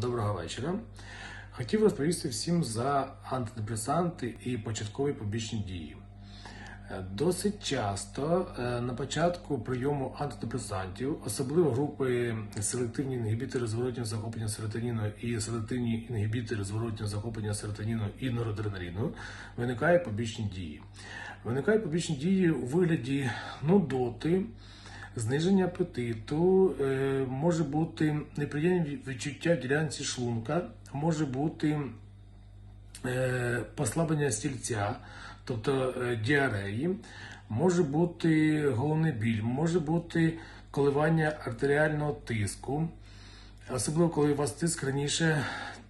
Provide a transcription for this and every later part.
Доброго вечора. Хотів розповісти всім за антидепресанти і початкові побічні дії. Е, Досить часто е, на початку прийому антидепресантів, особливо групи селективні інгібітори зворотнього захоплення серотоніну і селективні інгібітори зворотнього захоплення серотоніну і норадреналіну, виникають побічні дії. Виникають побічні дії у вигляді нудоти, зниження апетиту, е, може бути неприємні відчуття в ділянці шлунка, може бути е, послаблення стільця, тобто е, діареї, може бути головний біль, може бути коливання артеріального тиску, особливо коли у вас тиск раніше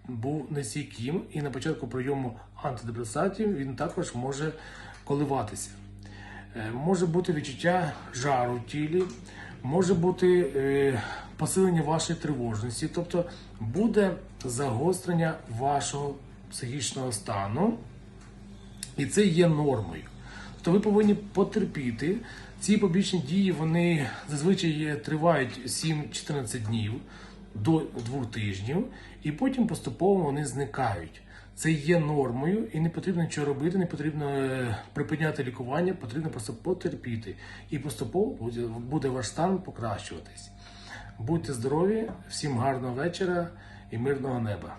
був нестійким, і на початку прийому антидепресантів він також може коливатися. Е, Може бути відчуття жару в тілі, може бути е, посилення вашої тривожності, тобто буде загострення вашого психічного стану, і це є нормою. Тобто ви повинні потерпіти. Ці побічні дії вони зазвичай тривають 7-14 днів до двох тижнів, і потім поступово вони зникають. Це є нормою, і не потрібно нічого робити, не потрібно е, припиняти лікування, потрібно просто потерпіти. І поступово буде, буде ваш стан покращуватись. Будьте здорові, всім гарного вечора і мирного неба.